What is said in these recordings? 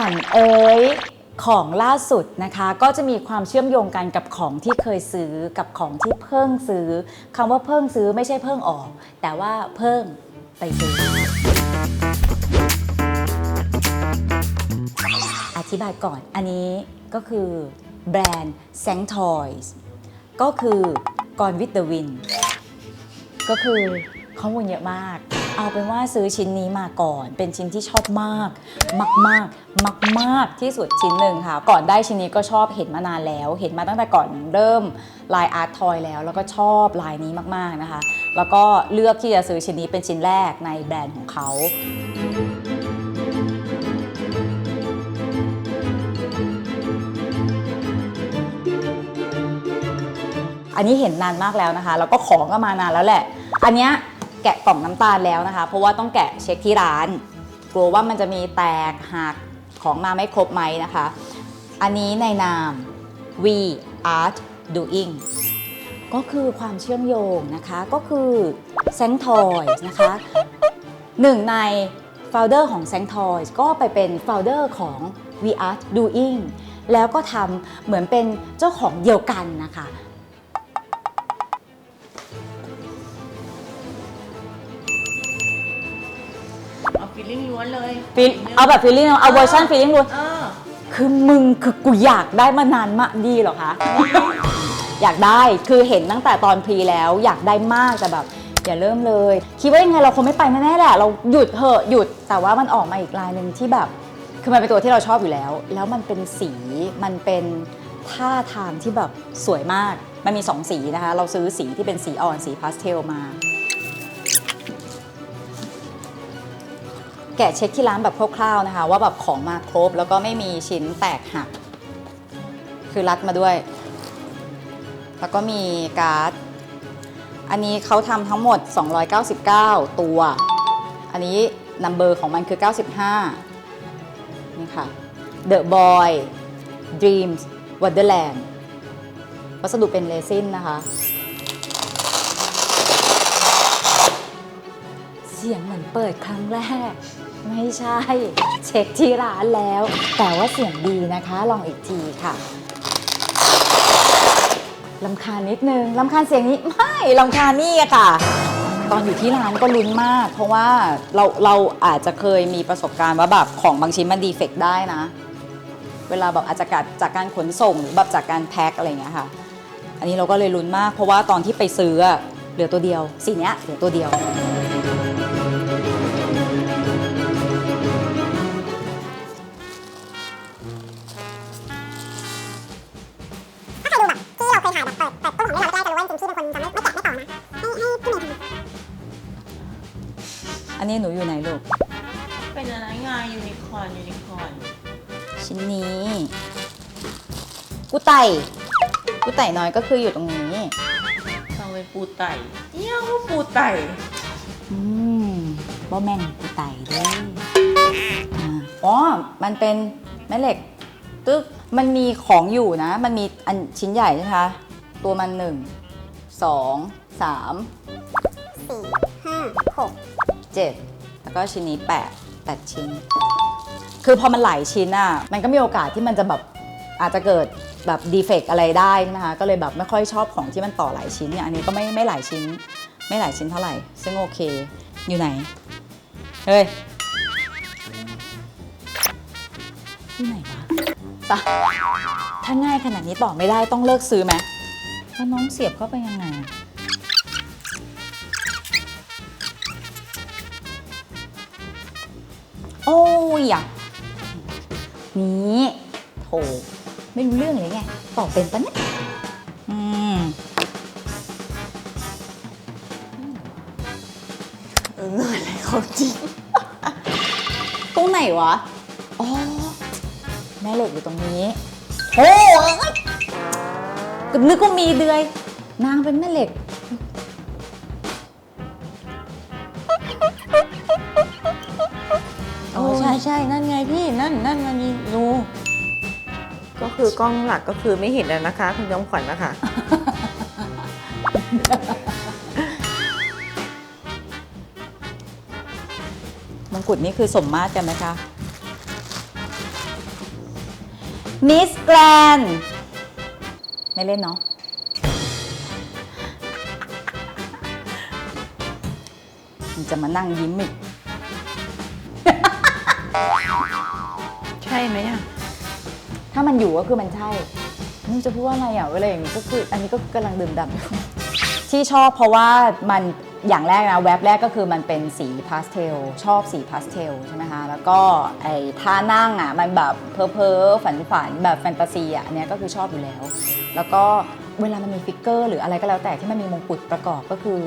วัญเอ๋ยของล่าสุดนะคะ ก็จะมีความเชื่อมโยงกันกับของที่เคยซื้อกับของที่เพิ่งซื้อคำว่าเพิ่งซื้อไม่ใช่เพิ่งออก แต่ว่าเพิ่งไปซื้อ อธิบายก่อนอันนี้ก็คือแบรนด์ s a n g Toys ก็คือ Gone with the Wind ก็คือข้อมูลเยอะมาก เอาเป็นว่าซื้อชิ้นนี้มาก่อน เป็นชิ้นที่ชอบมาก มากมากมากมากที่สุดชิ้นหนึ่งค่ะ ก่อนได้ชิ้นนี้ก็ชอบเห็นมานานแล้ว เห็นมาตั้งแต่ก่อนเริ่มลายอาร์ตทอยแล้ว แล้วก็ชอบลายนี้มากๆนะคะ แล้วก็เลือกที่จะซื้อชิ้นนี้เป็นชิ้นแรกในแบรนด์ของเขาอันนี้เห็นนานมากแล้วนะคะ แล้วก็ของก็มานานแล้วแหละ อันเนี้ย แกะกล่องน้ำตาลแล้วนะคะ เพราะว่าต้องแกะเช็คที่ร้าน กลัวว่ามันจะมีแตกหักของมาไม่ครบไหมนะคะ อันนี้ในนาม We Art Doing ก็คือความเชื่อมโยงนะคะ ก็คือ s a n g Toys นะคะหนึ่งใน founder ของ s a n g Toys ก็ไปเป็น founder ของ We Art Doing แล้วก็ทำเหมือนเป็นเจ้าของเดียวกันนะคะ ฟีลลิ่งล้วนเลยฟีลเอาแบบฟีลลิ่งเอาเวอร์ชันฟีลลิ่งล้วน เออ คือมึงคือกูอยากได้มานานมากดีเหรอคะ อยากได้คือเห็นตั้งแต่ตอนพรีแล้ว อยากได้มากแต่แบบอย่าเริ่มเลย คิดว่ายังไงเราคงไม่ไปแน่ๆแหละเราหยุดเถอะหยุดแต่ว่ามันออกมาอีกลายหนึ่งที่แบบ คือมันเป็นตัวที่เราชอบอยู่แล้ว แล้วมันเป็นสีมันเป็นท่าทางที่แบบสวยมากมันมีสองสีนะคะ เราซื้อสีที่เป็นสีอ่อนสีพาสเทลมา แกะเช็คที่ร้านแบบคร่าวๆนะคะ ว่าแบบของมาครบแล้วก็ไม่มีชิ้นแตกหัก คือรัดมาด้วย แล้วก็มีการ์ด อันนี้เขาทำทั้งหมด 299 ตัว อันนี้นัมเบอร์ของมันคือ 95 นี่ค่ะ The Boy Dreams Wonderland วัสดุเป็นเรซินนะคะ เสียงเหมือนเปิดครั้งแรก ไม่ใช่ เช็คที่ร้านแล้ว แต่ว่าเสียงดีนะคะ ลองอีกทีค่ะลำคาญนิดนึงลำคาญเสียงนี้ไม่ลำคาญนี่อะค่ะ ตอนอยู่ที่ร้านก็ลุ้นมาก เพราะว่าเราเราอาจจะเคยมีประสบการณ์ว่าแบบของบางชิ้นมันดีเฟกต์ได้นะ เวลาแบบอาจจะกัดจากการขนส่งหรือแบบจากการแพ็คอะไรอย่างเงี้ยค่ะ อันนี้เราก็เลยลุ้นมาก เพราะว่าตอนที่ไปซื้อ เหลือตัวเดียวสีเนี้ยเหลือตัวเดียว ถ้าใครดูแบบที่เราเคยถ่ายแบบเปิดเปิดตู้ของเล่นเราได้จะรู้ว่าจริงๆพี่เป็นคนจะไม่ไม่แกะไม่ต่อนะ ให้ให้พี่เมย์ทำอันนี้หนูอยู่ไหนลูก เป็นอะไรไงยูนิคอร์นยูนิคอร์นชิ้นนี้ กูไต่กูไต่น้อยก็คืออยู่ตรงนี้ฟัง เป็นปูไต่เอี้ยวปูไต่อืมบ่แม่นกูไต่เด้วยอ๋อ มันเป็นแม่เหล็ก ตึ๊กมันมีของอยู่นะ มันมีอันชิ้นใหญ่ใช่ไหมคะ ตัวมันหนึ่งสองสามสี่ห้าหกเจ็ดแล้วก็ชิ้นนี้แปดแปดชิ้น คือพอมันหลายชิ้นอะมันก็มีโอกาสที่มันจะแบบ อาจจะเกิดแบบดีเฟกอะไรได้ใช่ไหมคะก็เลยแบบไม่ค่อยชอบของที่มันต่อหลายชิ้นเนี่ยอันนี้ก็ไม่ไม่หลายชิ้น ไม่หลายชิ้นเท่าไหร่ ซึ่งโอเคอยู่ไหนเฮ้ยที่ไหนวะตะถ้าง่ายขนาดนี้ต่อไม่ได้ต้องเลิกซื้อไหมแล้วน้องเสียบเข้าไปยังไงโอ้ยอะนี่โถ ไม่รู้เรื่องเลยไงตอบเป็นปะเนี่ยอืมเอออะไรของจริง ตรงไหนวะ อ๋อ แม่เหล็กอยู่ตรงนี้โอ้ยก็นึกว่ามีเดือย นางเป็นแม่เหล็กอ๋อใช่ใช่นั่นไงพี่นั่นนั่นมันมีรูก็ คือกล้องหลักก็คือไม่เห็นแล้วนะคะ คุณยอมขวัญนะคะ มงกุฎนี่คือสมมาตรกันไหมคะ มิสแกรนไม่เล่นเนาะมันจะมานั่งยิ้มอีก ใช่ไหมอะ ถ้ามันอยู่ก็คือมันใช่ไม่จะพูดว่าอะไรอะเวลาอย่างนี้ก็คืออันนี้ก็กำลังดื่มด่ำอยู่ที่ชอบเพราะว่ามันอย่างแรกนะแว็บแรกก็คือมันเป็นสีพาสเทลชอบสีพาสเทลใช่ไหมคะแล้วก็ไอ้ท่านั่งอะมันแบบเพ้อเพ้อฝันฝันแบบแฟนตาซีอะเนี้ยก็คือชอบอยู่แล้ว แล้วก็เวลามันมีฟิกเกอร์ หรืออะไรก็แล้วแต่ที่มันมีมงกุฎประกอบก็คือ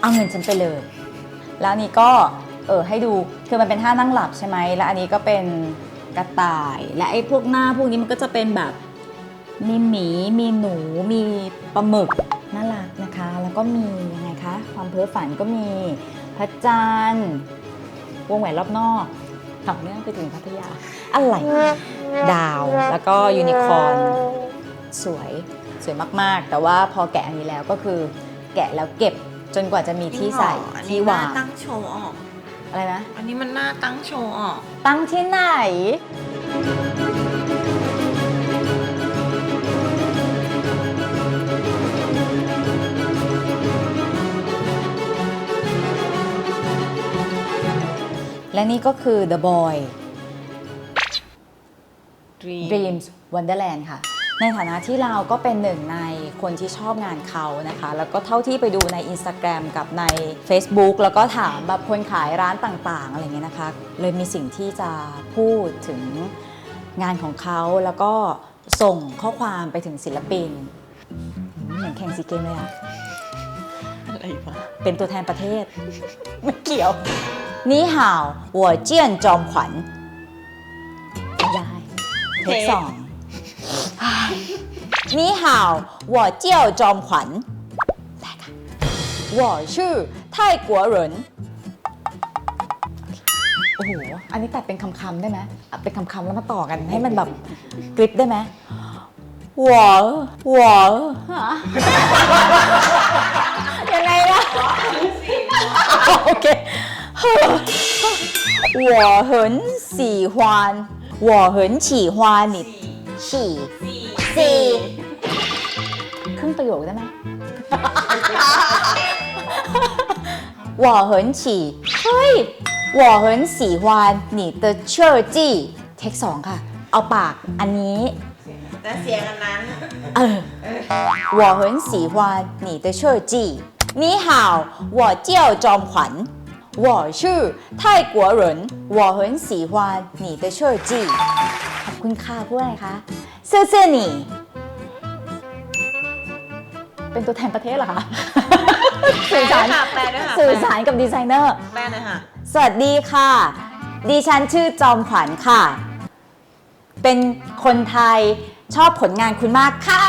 เอาเงินฉันไปเลย แล้วนนี้ก็เออให้ดูคือมันเป็นท่านั่งหลับใช่ไหมแล้วอันนี้ก็เป็น กระต่าย และไอ้พวกหน้าพวกนี้มันก็จะเป็นแบบมีหมี มีหนู มีปลาหมึกน่ารักนะคะ แล้วก็มียังไงคะความเพ้อฝันก็มีพระจันทร์วงแหวนรอบนอกต่อเนื่องไปถึงพัทยา อะไร ดาวแล้วก็ยูนิคอร์นสวยสวยมากๆ แต่ว่าพอแกะอันนี้แล้วก็คือ แกะแล้วเก็บจนกว่าจะมีที่ใส่อันนี้ที่วางน่ตั้งโชว์ออก อะไรนะ อันนี้มันน่าตั้งโชว์ออกตั้งที่ไหน และนี่ก็คือ The Boy Dream Dreams Wonderland ค่ะ ในฐานะที่เราก็เป็นหนึ่งในคนที่ชอบงานเขานะคะ แล้วก็เท่าที่ไปดูใน Instagram กับใน Facebook แล้วก็ถามแบบคนขายร้านต่างๆอะไรเงี้ยนะคะ เลยมีสิ่งที่จะพูดถึงงานของเขาแล้วก็ส่งข้อความไปถึงศิลปินอืมเหมือนแข่งซีเกมเลยอะอะไรวะเป็นตัวแทนประเทศ ไม่เกี่ยว นี่ห่าว我见จอมขวัญยายเทคสอง นี่ห่าว我叫จอมขวัญได้ค่ะ我是泰国人โอ้โห อันนี้ตัดเป็นคำๆได้ไหมอ่ะเป็นคำๆแล้วมาต่อกันให้มันแบบกริปได้ไหม我我ฮะ ยังไงนะ โอเค我很喜欢我很喜欢你 喜สี่ครึ่งประโยคได้ไหม 我很喜เฮ้ย我很喜欢你的设计เทคสองค่ะ เอาปากอันนี้ แต่เสียงอันนั้น 呃，我很喜欢你的设计。你好，我叫张环，我是泰国人，我很喜欢你的设计。 ขอบคุณค่ะพูดอะไรคะเสื้อเสื้อหนีเป็นตัวแทนประเทศเหรอคะสื่อสารแปลด้วยค่ะสื่อสารกับดีไซเนอร์แปลเลยค่ะ สวัสดีค่ะ ดิฉันชื่อจอมขวัญค่ะ เป็นคนไทยชอบผลงานคุณมากค่ะ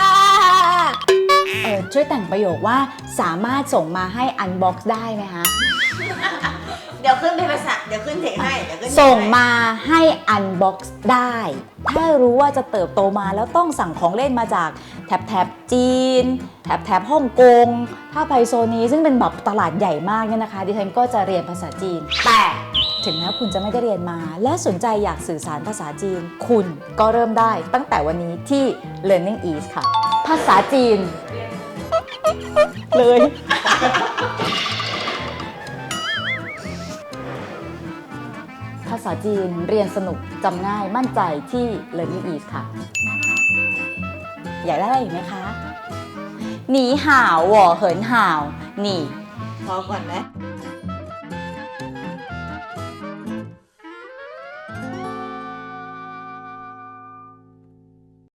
เออช่วยแต่งประโยคว่าสามารถส่งมาให้อันบ็อกซ์ได้ไหมคะ ดี๋ยวขึ้นเทคให้เดี๋ยวขึ้นเทให้ส่งมาให้อันบ็อกซ์ได้ ถ้ารู้ว่าจะเติบโตมาแล้วต้องสั่งของเล่นมาจากแถบแถบจีน แถบแถบฮ่องกง ถ้าไปโซนนี้ซึ่งเป็นแบบตลาดใหญ่มากเนี่ยนะคะ ดิฉันก็จะเรียนภาษาจีน แต่ถึงแม้คุณจะไม่ได้เรียนมา และสนใจอยากสื่อสารภาษาจีน คุณก็เริ่มได้ตั้งแต่วันนี้ที่ Learning East ค่ะ ภาษาจีน เลย ษาจีนเรียนสนุกจำง่ายมั่นใจที่ Learning Ease ค่ะ อยากได้อะไรอีกไหมคะ หนีห่าวหัวเหินห่าว หนี พอก่อนไหม